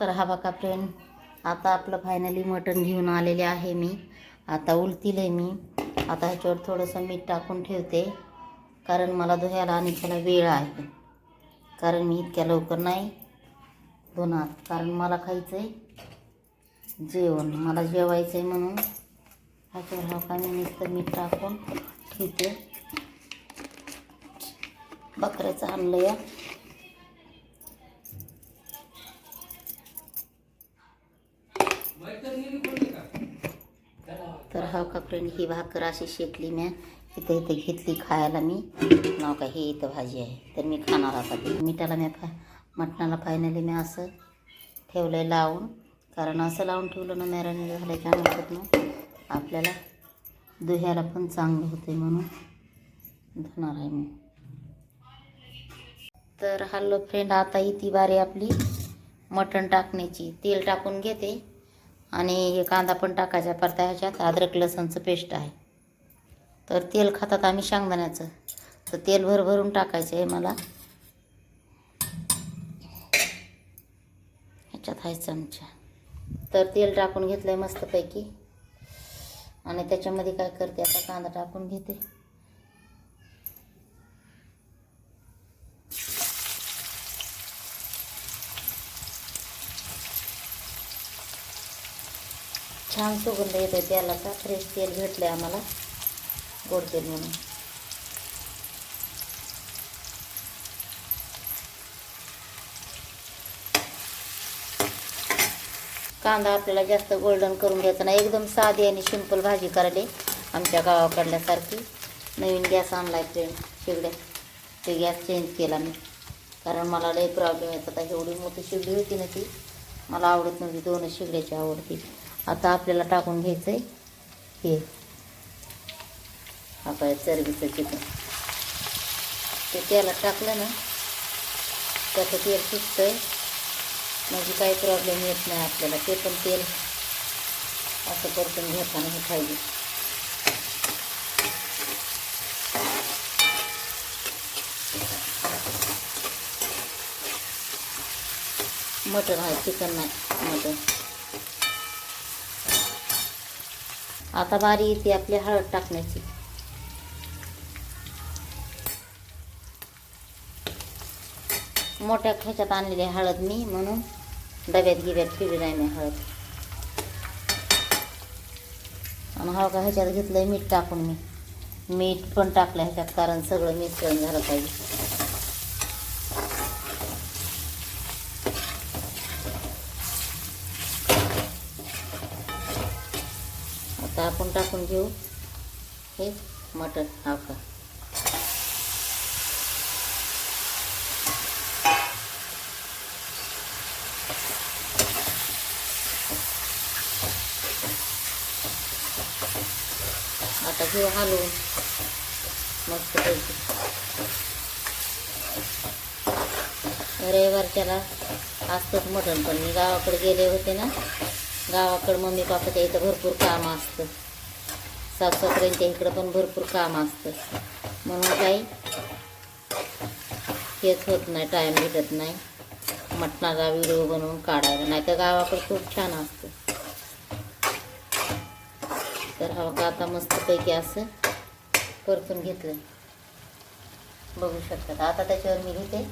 तर हा बघा फ्रेंड आता आपलं फायनली मटण घेऊन आलेले आहे मी. आता उलतील आहे मी. आता ह्याच्यावर थोडंसं मीठ टाकून ठेवते. कारण मला धुयाला आणि त्याला वेळ आहे. कारण मी इतक्या लवकर नाही धुणार. कारण मला खायचं आहे जेवण. मला जेवायचं आहे म्हणून. ह्याच्यावर हा काय मी नुसतं मीठ टाकून ठेवते. बकऱ्याचं आणलं या तर हा का फ्रेंड ही भाकर अशी शेकली मी इथं इथं घेतली खायला मी. नाव का हे इथं भाजी आहे. तर मी खाणार आता ती. मिठाला मी फा मटणाला फायनली मी असं ठेवलं आहे लावून. कारण असं लावून ठेवलं ना मॅरिनेट झाल्याच्यानंतर ना आपल्याला दुह्याला पण चांगलं होते म्हणून धुणार आहे मी. तर हल्लो फ्रेंड आता ही ती बारी आपली मटण टाकण्याची. तेल टाकून घेते. आणि हे कांदा पण टाकायचा परता ह्याच्यात. अद्रक लसणचं पेस्ट आहे. तर तेल खातात आम्ही शेंगदाण्याचं. तर तेल भरभरून टाकायचं आहे मला. ह्याच्यात आहे चमचा. तर तेल टाकून घेतलं आहे मस्तपैकी. आणि त्याच्यामध्ये काय करते आता? कांदा टाकून घेते. छान सुगंध येतो तेलाचा. फ्रेश तेल भेटलं आहे आम्हाला. गोड तेल म्हणून. कांदा आपल्याला जास्त गोल्डन करून घ्यायचा नाही. एकदम साधी आणि सिंपल भाजी करायला आमच्या गावाकडल्यासारखी. नवीन गॅस आणला आहे फ्रेंड शिगड्या ते गॅस चेंज केला मी. कारण मला लई प्रॉब्लेम येत होता. एवढी मोठी शिगडी होती ना ती. मला आवडत नव्हती. दोनच शिगड्याची आवडती आता आपल्याला टाकून घ्यायचं आहे हे आपल्या चरबीचं चिकन ते तेलात टाकलं ना त्याचं तेल सुटतं आहे म्हणजे काही प्रॉब्लेम येत नाही आपल्याला. ते पण तेल असं परतून घेताना हे पाहिजे. मटण आहे चिकन नाही मटण. आता बारी येते आपली हळद टाकण्याची. मोठ्या ह्याच्यात आणलेली आहे हळद मी म्हणून डब्यात गिब्यात फिरली नाही मी हळद. आणि हळका का ह्याच्यात घेतलं आहे मीठ टाकून मी. मीठ पण टाकलं ह्याच्यात कारण सगळं मिश्रण झालं पाहिजे. आपण टाकून घेऊ. हे मटण हा का आता घेऊ हलवून मस्त पैकी. रविवारच्याला असतंच मटण पण मी गावाकडे गेले होते ना. गावाकडं मम्मी पापाच्या इथं भरपूर काम असतं. सासूसासऱ्यांच्या इकडं पण भरपूर काम असतं. म्हणून काही हेच होत नाही टाईम भेटत नाही. मटणाचा व्हिडिओ बनवून काढायला नाही तर गावाकडं खूप छान असतं. तर हवा का आता मस्तपैकी असं परतून घेतलं बघू शकतात. आता त्याच्यावर मी घेते.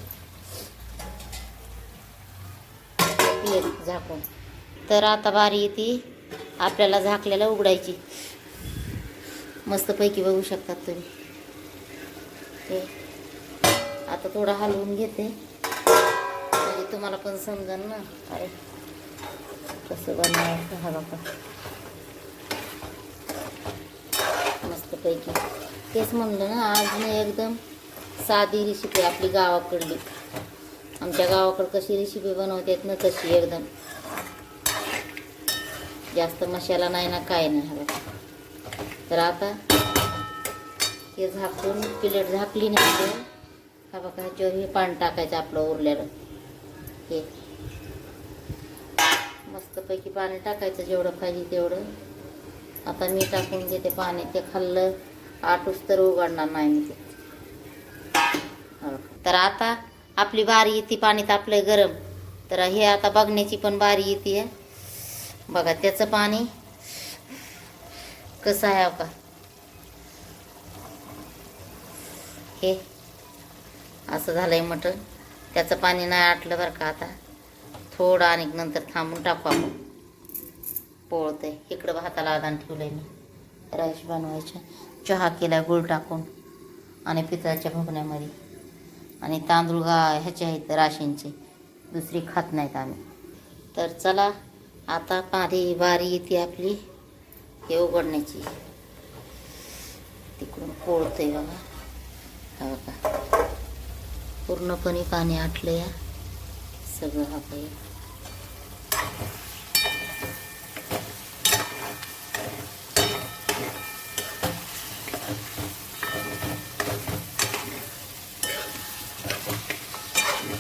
झाकून. तर आता बारी ती आपल्याला झाकलेला उघडायची. मस्तपैकी बघू शकतात तुम्ही. ते आता थोडं हलवून घेते. म्हणजे तुम्हाला पण समजेल ना. अरे कसं बनवायचं हा बाबा मस्तपैकी. तेच म्हणलं ना आज मी एकदम साधी रेसिपी आपली गावाकडली. आमच्या गावाकडं कशी रेसिपी बनवतात ना तशी एकदम. जास्त मसाला नाही ना काय नाही हवं. तर आता हे झाकून प्लेट झाकली नाही हा बघा ह्याच्यावर हे पाणी टाकायचं आपलं उरलेलं. हे. मस्तपैकी पाणी टाकायचं जेवढं पाहिजे तेवढं. आता मी टाकून घेते पाणी. ते खाल्लं आटूस तर उघडणार नाही मी ते. हो. तर आता आपली बारी येते पाणी तापलंय गरम. तर हे आता बघण्याची पण बारी येते. बघा त्याचं पाणी कसं आहे का? हे असं झालंय मटण. त्याचं पाणी नाही आटलं बरं का आता. थोडं आणि नंतर थांबून टाकू आपण. पोळतंय. इकडं भाताला आदान ठेवलंय मी. राईस बनवायचं. चहा केला गुळ टाकून. आणि पितळाच्या भगण्यामध्ये. आणि तांदूळ गा ह्याचे आहेत राशींचे दुसरी खात नाहीत आम्ही. तर चला आता पारी बारी येते आपली. हे उघडण्याची. तिकडून पोळतंय बघा. हा बघा. पूर्णपणे पाणी आटलं या सगळं हा काही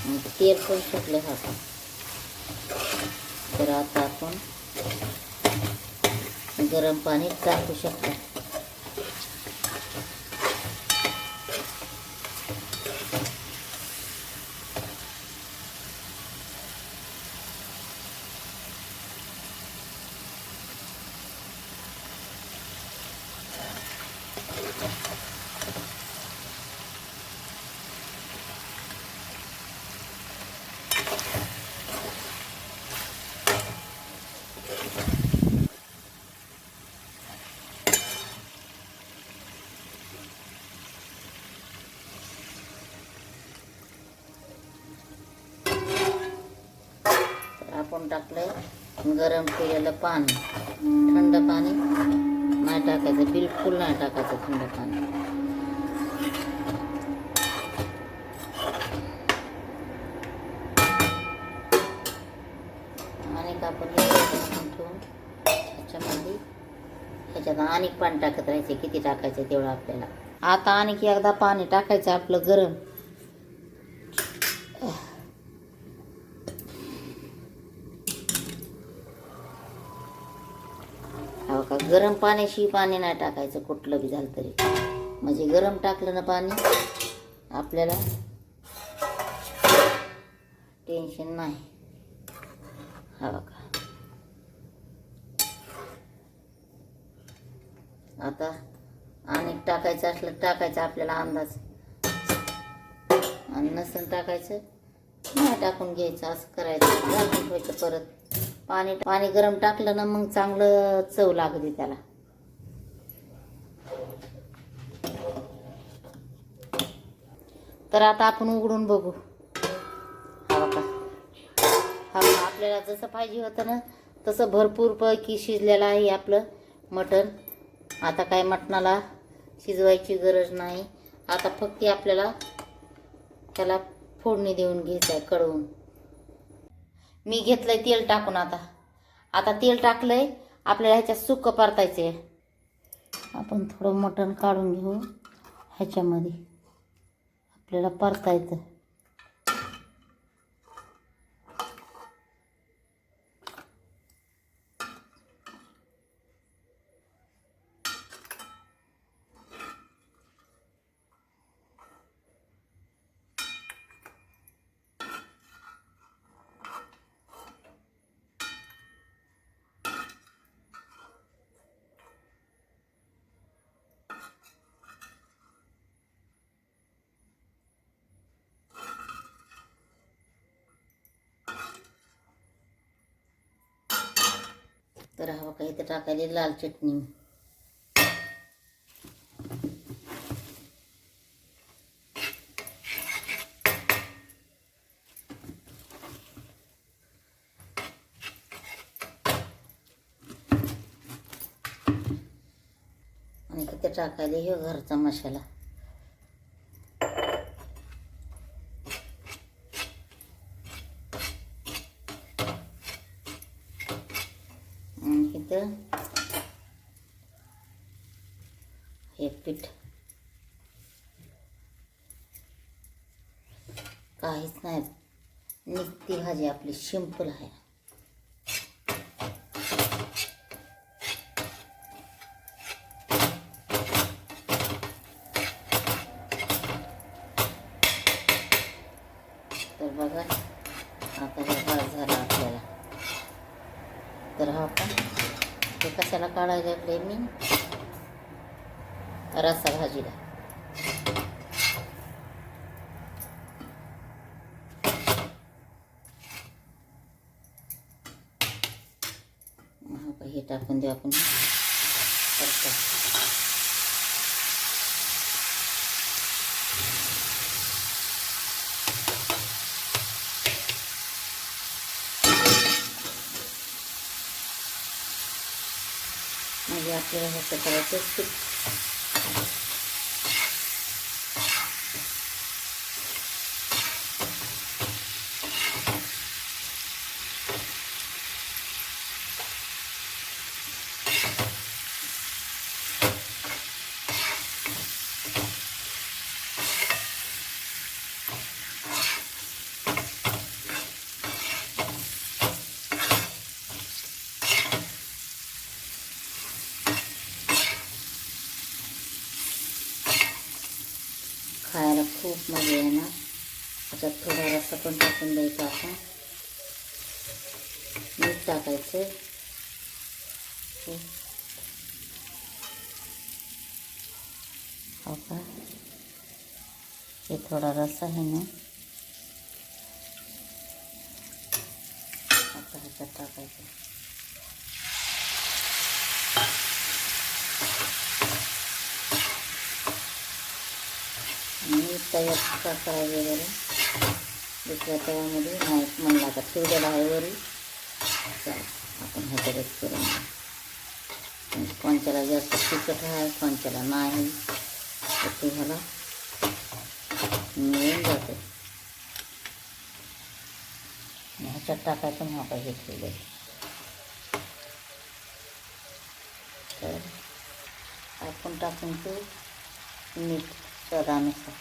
मग तेल पण सुटलं हा तर आता आपण गरम पाणी टाकू शकतो तर आपण टाकलं. गरम केलेलं पाणी. थंड पाणी. नाही टाकायचं. बिलकुल नाही टाकायचं थंड पाणी. आणि आपण ठेवून ह्याच्यामध्ये ह्याच्यात आणि पाणी टाकत राहायचे. किती टाकायचं तेवढं आपल्याला. आता आणखी एकदा पाणी टाकायचं आपलं गरम हो का गरम पाण्याशी पाणी नाही टाकायचं कुठलं बी झालं तरी. म्हणजे गरम टाकलं ना पाणी आपल्याला टेन्शन नाही. हा बघा. आता आणि टाकायचं असलं टाकायचं आपल्याला अंदाज. आणि नसेल टाकायचं नाही टाकून घ्यायचं असं करायचं. झाकून ठेवायचं परत. पाणी पाणी गरम टाकलं ना मग चांगलं चव लागते त्याला. तर आता आपण उघडून बघू. हा का आपल्याला जसं पाहिजे होतं ना तसं भरपूर पैकी शिजलेलं आहे आपलं मटण. आता काय मटणाला शिजवायची गरज नाही. आता फक्त आपल्याला त्याला फोडणी देऊन घ्यायचं आहे कळवून मी घेतलंय तेल टाकून आता. आता तेल टाकलंय आपल्याला ह्याच्यात सुकं परतायचं आहे आपण थोडं मटण काढून घेऊ. ह्याच्यामध्ये आपल्याला परतायचं. तर हवं काही तर टाकायला लाल चटणी? आणि किती टाकायला हे घरचा मसाला. हे पीठ काहीच नाही निघती भाजी आपली सिंपल हे तर हा का ते कशाला रस्सा भाजीला हे टाकून देऊ आपण. म्हणजे आपल्याला ह्याचं करायचं खूप मजा खूप मजा येणार. त्याच्यात थोडा रस्सा पण टाकून द्यायचा आपण. मीठ टाकायचं. हो का? हे थोडा रस्सा आहे ना आता ह्याच्यात टाकायचं मी तयार का करायचे दुसऱ्या तव्यामध्ये नाही म्हणलं आता ठेवलेला आहे वरी आपण ह्याच्यातच करून घेऊ. कोणच्याला जास्त तिखट आहे कोणच्याला नाही तर तुम्हाला मिळून जाते. ह्याच्यात टाकायचं मग पाहिजे ठेवले तर आपण टाकून ते मीठ स्वादानुसार.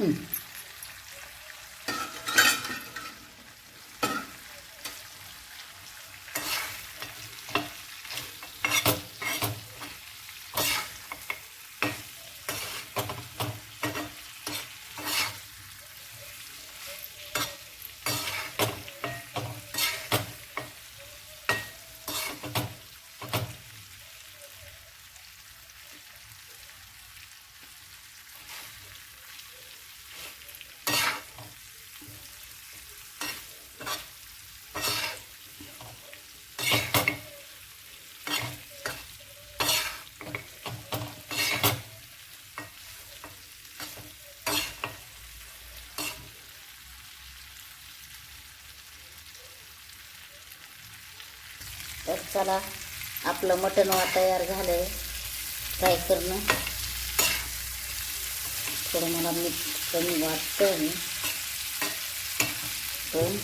Hmm. तर चला आपलं मटण वा तयार झालं आहे फ्राय करणं. थोडं मला मीठ कमी वाटतं मी पण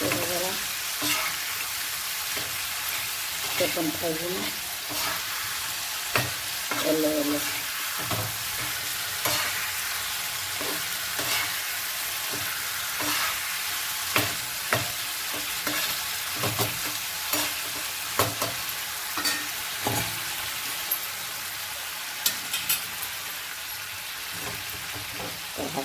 थोडं जरा ते पण पाहिजे ना ओलं ओलं तर हा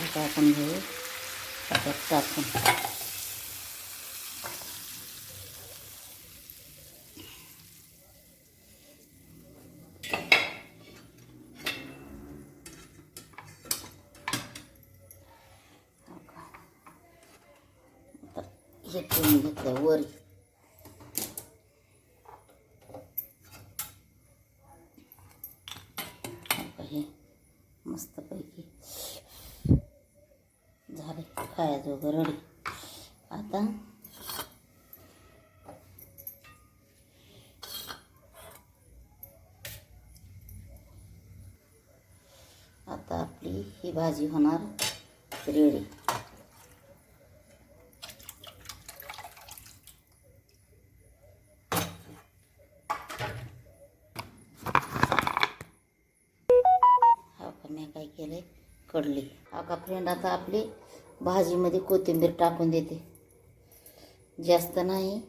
टाकून घेतलं वर. हे मस्तपैकी झाले खायचं रडी. आता आता आपली ही भाजी होणार रेडी. का फ्रेंड आता आपली भाजीमध्ये कोथिंबीर टाकून देते. जास्त नाही.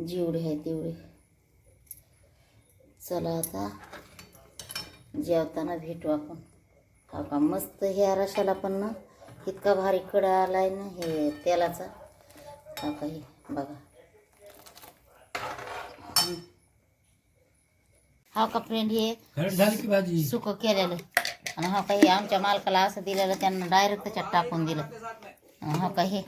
जेवढे आहे तेवढे. चला आता जेवताना भेटू आपण. हा का मस्त ह्या रशाला पण ना इतका भारी कडा आलाय ना हे तेलाचा. हा का हे बघा. हम्म. हा का फ्रेंड हे सुकं केलेलं. आणि हा काही आमच्या मालकाला असं दिलेलं त्यांना डायरेक्ट त्याच्यात टाकून दिलं. हा काही.